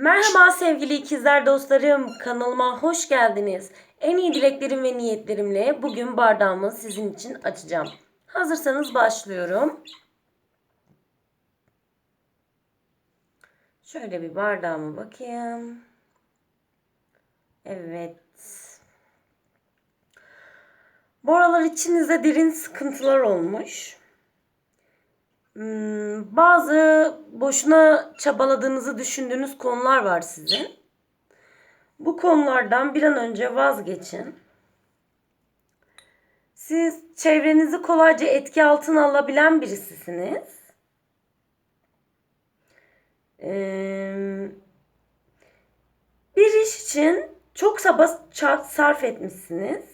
Merhaba sevgili ikizler dostlarım. Kanalıma hoş geldiniz. En iyi dileklerim ve niyetlerimle bugün bardağımı sizin için açacağım. Hazırsanız başlıyorum. Şöyle bir bardağıma bakayım. Evet. Bu aralar içinizde derin sıkıntılar olmuş. Hmm, bazı boşuna çabaladığınızı düşündüğünüz konular var sizin. Bu konulardan bir an önce vazgeçin. Siz çevrenizi kolayca etki altına alabilen birisisiniz. Ee, bir iş için çok çaba ça- sarf etmişsiniz.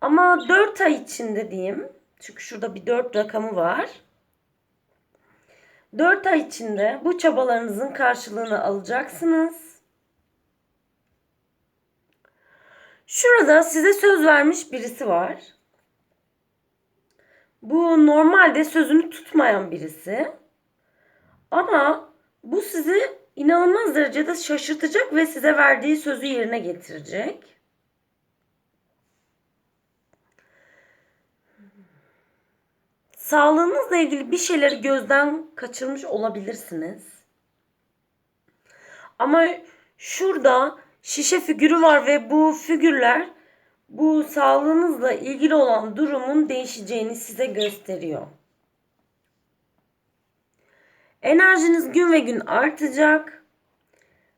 Ama 4 ay içinde diyeyim. Çünkü şurada bir 4 rakamı var. 4 ay içinde bu çabalarınızın karşılığını alacaksınız. Şurada size söz vermiş birisi var. Bu normalde sözünü tutmayan birisi. Ama bu sizi inanılmaz derecede şaşırtacak ve size verdiği sözü yerine getirecek. Sağlığınızla ilgili bir şeyleri gözden kaçırmış olabilirsiniz. Ama şurada şişe figürü var ve bu figürler bu sağlığınızla ilgili olan durumun değişeceğini size gösteriyor. Enerjiniz gün ve gün artacak.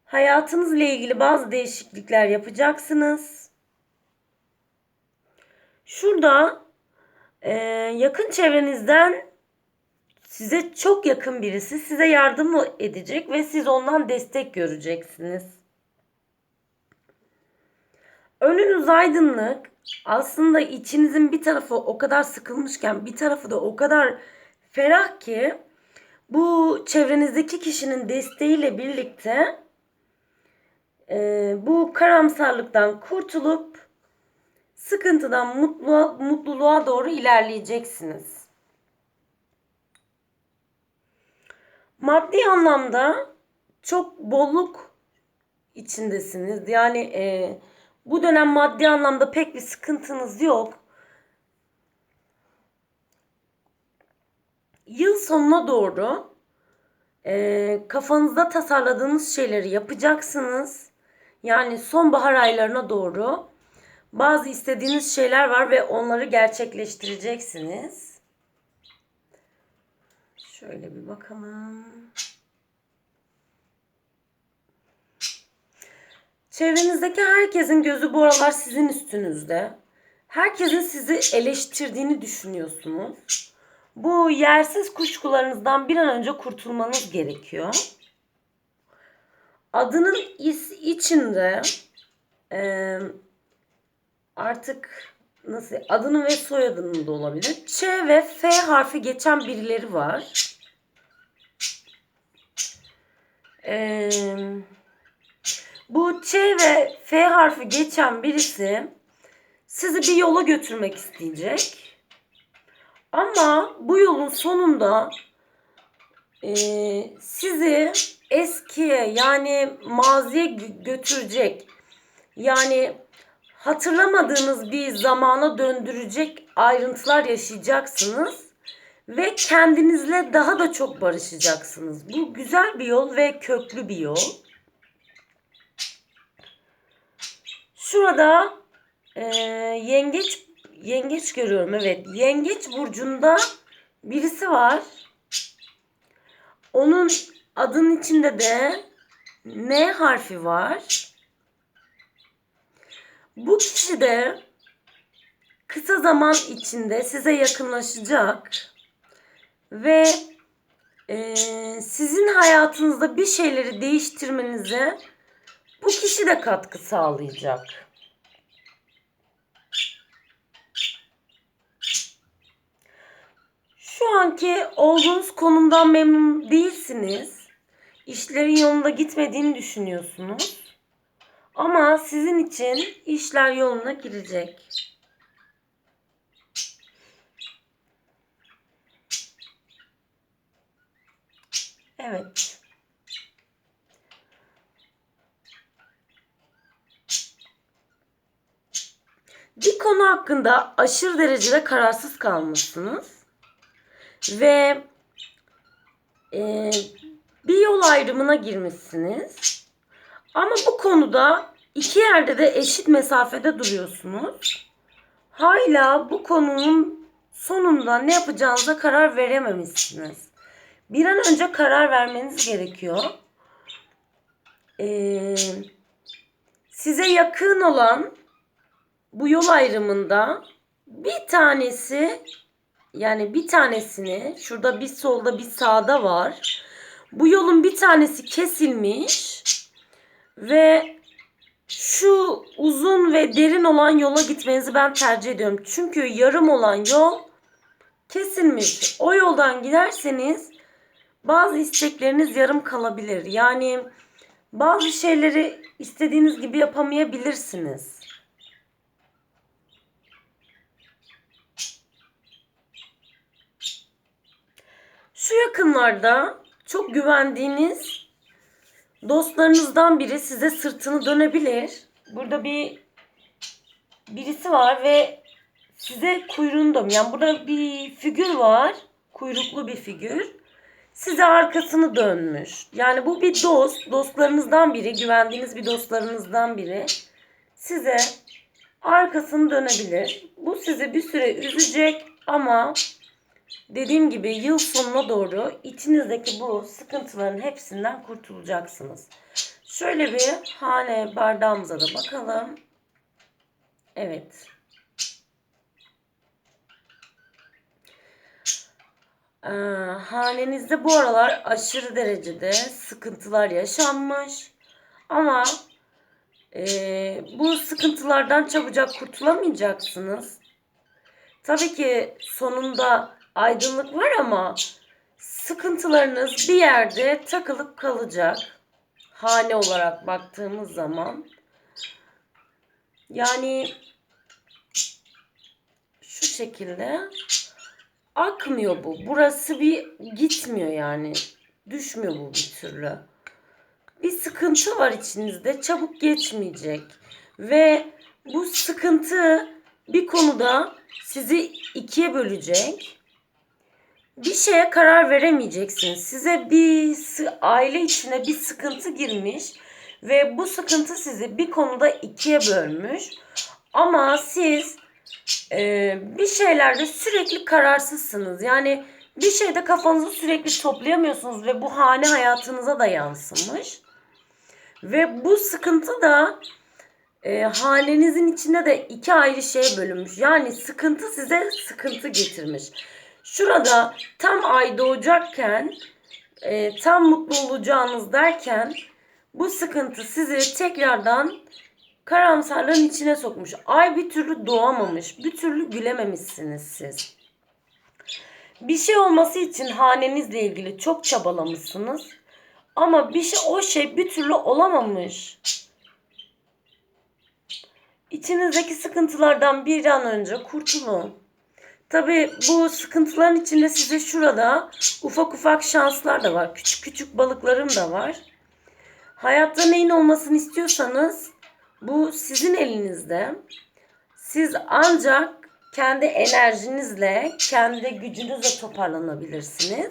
Hayatınızla ilgili bazı değişiklikler yapacaksınız. Şurada ee, yakın çevrenizden size çok yakın birisi size yardım edecek ve siz ondan destek göreceksiniz. Önünüz aydınlık. Aslında içinizin bir tarafı o kadar sıkılmışken bir tarafı da o kadar ferah ki bu çevrenizdeki kişinin desteğiyle birlikte e, bu karamsarlıktan kurtulup sıkıntıdan mutluğa, mutluluğa doğru ilerleyeceksiniz. Maddi anlamda çok bolluk içindesiniz. Yani e, bu dönem maddi anlamda pek bir sıkıntınız yok. Yıl sonuna doğru e, kafanızda tasarladığınız şeyleri yapacaksınız. Yani sonbahar aylarına doğru bazı istediğiniz şeyler var ve onları gerçekleştireceksiniz. Şöyle bir bakalım. Çevrenizdeki herkesin gözü bu aralar sizin üstünüzde. Herkesin sizi eleştirdiğini düşünüyorsunuz. Bu yersiz kuşkularınızdan bir an önce kurtulmanız gerekiyor. Adının içinde e, artık nasıl adının ve soyadının da olabilir. Ç ve F harfi geçen birileri var. Ee, bu Ç ve F harfi geçen birisi sizi bir yola götürmek isteyecek. Ama bu yolun sonunda e, sizi eskiye yani maziye götürecek. Yani hatırlamadığınız bir zamana döndürecek ayrıntılar yaşayacaksınız ve kendinizle daha da çok barışacaksınız. Bu güzel bir yol ve köklü bir yol. Şurada e, yengeç yengeç görüyorum. Evet, yengeç burcunda birisi var. Onun adının içinde de N harfi var. Bu kişi de kısa zaman içinde size yakınlaşacak ve e, sizin hayatınızda bir şeyleri değiştirmenize bu kişi de katkı sağlayacak. Şu anki olduğunuz konumdan memnun değilsiniz. İşlerin yolunda gitmediğini düşünüyorsunuz. Ama sizin için işler yoluna girecek. Evet. Bir konu hakkında aşırı derecede kararsız kalmışsınız. Ve e, bir yol ayrımına girmişsiniz. Ama bu konuda iki yerde de eşit mesafede duruyorsunuz. Hala bu konunun sonunda ne yapacağınıza karar verememişsiniz. Bir an önce karar vermeniz gerekiyor. Ee, size yakın olan bu yol ayrımında bir tanesi yani bir tanesini şurada bir solda bir sağda var. Bu yolun bir tanesi kesilmiş ve şu uzun ve derin olan yola gitmenizi ben tercih ediyorum. Çünkü yarım olan yol kesilmiş. O yoldan giderseniz bazı istekleriniz yarım kalabilir. Yani bazı şeyleri istediğiniz gibi yapamayabilirsiniz. Şu yakınlarda çok güvendiğiniz dostlarınızdan biri size sırtını dönebilir. Burada bir birisi var ve size kuyruğunu dön. Yani burada bir figür var. Kuyruklu bir figür. Size arkasını dönmüş. Yani bu bir dost. Dostlarınızdan biri. Güvendiğiniz bir dostlarınızdan biri. Size arkasını dönebilir. Bu sizi bir süre üzecek ama dediğim gibi yıl sonuna doğru içinizdeki bu sıkıntıların hepsinden kurtulacaksınız. Şöyle bir hane bardağımıza da bakalım. Evet. Ee, hanenizde bu aralar aşırı derecede sıkıntılar yaşanmış. Ama e, bu sıkıntılardan çabucak kurtulamayacaksınız. Tabii ki sonunda aydınlık var ama sıkıntılarınız bir yerde takılıp kalacak. Hane olarak baktığımız zaman. Yani şu şekilde akmıyor bu. Burası bir gitmiyor yani. Düşmüyor bu bir türlü. Bir sıkıntı var içinizde. Çabuk geçmeyecek. Ve bu sıkıntı bir konuda sizi ikiye bölecek. Bir şeye karar veremeyeceksiniz. Size bir aile içine bir sıkıntı girmiş ve bu sıkıntı sizi bir konuda ikiye bölmüş. Ama siz e, bir şeylerde sürekli kararsızsınız. Yani bir şeyde kafanızı sürekli toplayamıyorsunuz ve bu hane hayatınıza da yansımış. Ve bu sıkıntı da e, hanenizin içinde de iki ayrı şeye bölünmüş. Yani sıkıntı size sıkıntı getirmiş. Şurada tam ay doğacakken e, tam mutlu olacağınız derken bu sıkıntı sizi tekrardan karamsarlığın içine sokmuş. Ay bir türlü doğamamış. Bir türlü gülememişsiniz siz. Bir şey olması için hanenizle ilgili çok çabalamışsınız. Ama bir şey o şey bir türlü olamamış. İçinizdeki sıkıntılardan bir an önce kurtulun. Tabi bu sıkıntıların içinde size şurada ufak ufak şanslar da var. Küçük küçük balıklarım da var. Hayatta neyin olmasını istiyorsanız bu sizin elinizde. Siz ancak kendi enerjinizle, kendi gücünüzle toparlanabilirsiniz.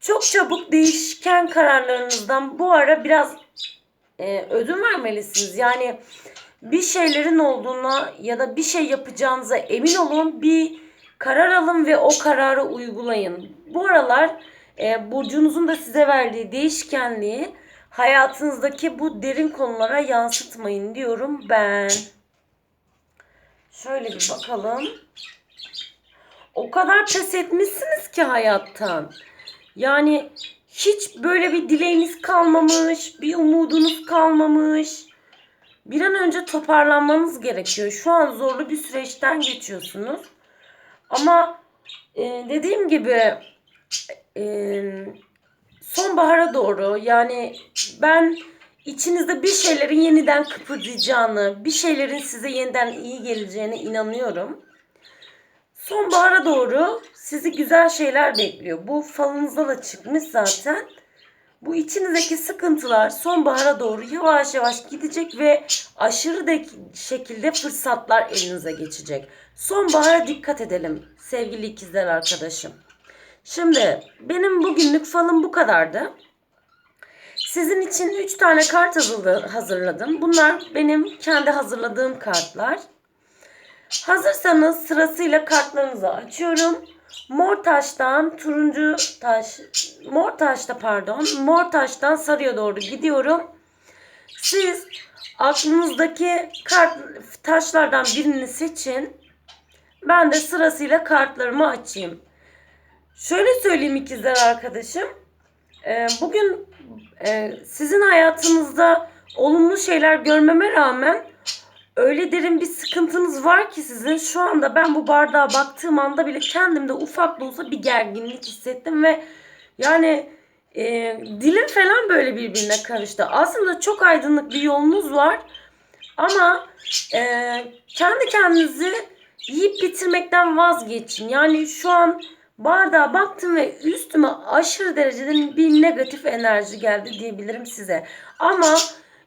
Çok çabuk değişken kararlarınızdan bu ara biraz e, ödün vermelisiniz. Yani bir şeylerin olduğuna ya da bir şey yapacağınıza emin olun. Bir karar alın ve o kararı uygulayın. Bu aralar e, burcunuzun da size verdiği değişkenliği hayatınızdaki bu derin konulara yansıtmayın diyorum ben. Şöyle bir bakalım. O kadar pes etmişsiniz ki hayattan. Yani hiç böyle bir dileğiniz kalmamış, bir umudunuz kalmamış. Bir an önce toparlanmanız gerekiyor. Şu an zorlu bir süreçten geçiyorsunuz. Ama e, dediğim gibi e, sonbahara doğru yani ben içinizde bir şeylerin yeniden kıpırdayacağını, bir şeylerin size yeniden iyi geleceğine inanıyorum. Sonbahara doğru sizi güzel şeyler bekliyor. Bu falınızda da çıkmış zaten. Bu içinizdeki sıkıntılar sonbahara doğru yavaş yavaş gidecek ve aşırı de şekilde fırsatlar elinize geçecek. Sonbahara dikkat edelim sevgili ikizler arkadaşım. Şimdi benim bugünlük falım bu kadardı. Sizin için 3 tane kart hazırladım. Bunlar benim kendi hazırladığım kartlar. Hazırsanız sırasıyla kartlarınızı açıyorum. Mor taştan turuncu taş, mor taşta pardon, mor taştan sarıya doğru gidiyorum. Siz aklınızdaki kart taşlardan birini seçin. Ben de sırasıyla kartlarımı açayım. Şöyle söyleyeyim ikizler arkadaşım. Ee, bugün e, sizin hayatınızda olumlu şeyler görmeme rağmen öyle derin bir sıkıntınız var ki sizin şu anda ben bu bardağa baktığım anda bile kendimde ufak da olsa bir gerginlik hissettim ve yani e, dilim falan böyle birbirine karıştı. Aslında çok aydınlık bir yolunuz var ama e, kendi kendinizi yiyip bitirmekten vazgeçin. Yani şu an bardağa baktım ve üstüme aşırı derecede bir negatif enerji geldi diyebilirim size. Ama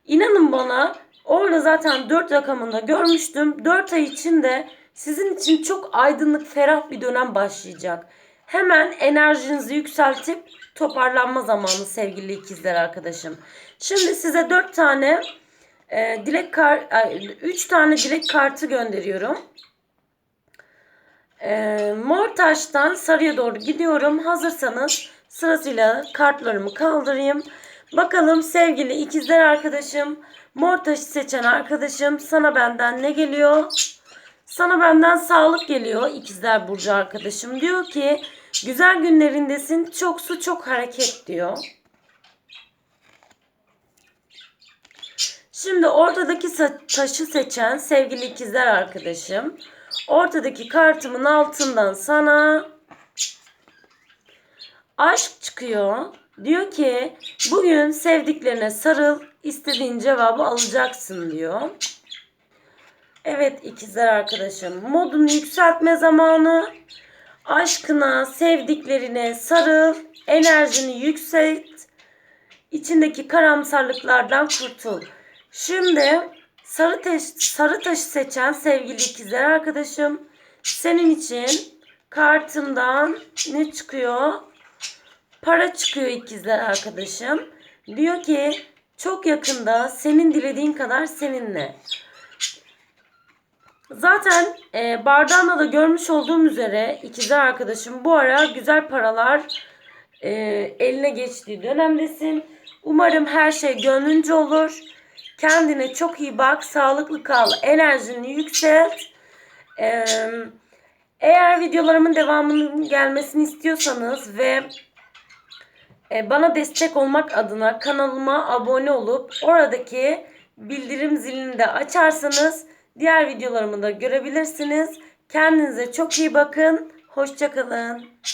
inanın bana orada zaten 4 rakamında görmüştüm. 4 ay içinde sizin için çok aydınlık, ferah bir dönem başlayacak. Hemen enerjinizi yükseltip toparlanma zamanı sevgili ikizler arkadaşım. Şimdi size 4 tane e, dilek kar 3 tane dilek kartı gönderiyorum. E, mor taştan sarıya doğru gidiyorum. Hazırsanız sırasıyla kartlarımı kaldırayım. Bakalım sevgili ikizler arkadaşım, mor taşı seçen arkadaşım sana benden ne geliyor? Sana benden sağlık geliyor ikizler burcu arkadaşım. Diyor ki güzel günlerindesin çok su çok hareket diyor. Şimdi ortadaki taşı seçen sevgili ikizler arkadaşım. Ortadaki kartımın altından sana aşk çıkıyor. Diyor ki bugün sevdiklerine sarıl istediğin cevabı alacaksın diyor. Evet ikizler arkadaşım modunu yükseltme zamanı. Aşkına, sevdiklerine sarıl, enerjini yükselt, içindeki karamsarlıklardan kurtul. Şimdi sarı taş, sarı taşı seçen sevgili ikizler arkadaşım, senin için kartından ne çıkıyor? Para çıkıyor ikizler arkadaşım. Diyor ki çok yakında senin dilediğin kadar seninle. Zaten e, bardağında da görmüş olduğum üzere ikizler arkadaşım bu ara güzel paralar e, eline geçtiği dönemdesin. Umarım her şey gönlünce olur. Kendine çok iyi bak, sağlıklı kal, enerjini yükselt. E, eğer videolarımın devamının gelmesini istiyorsanız ve bana destek olmak adına kanalıma abone olup oradaki bildirim zilini de açarsanız diğer videolarımı da görebilirsiniz. Kendinize çok iyi bakın. Hoşçakalın.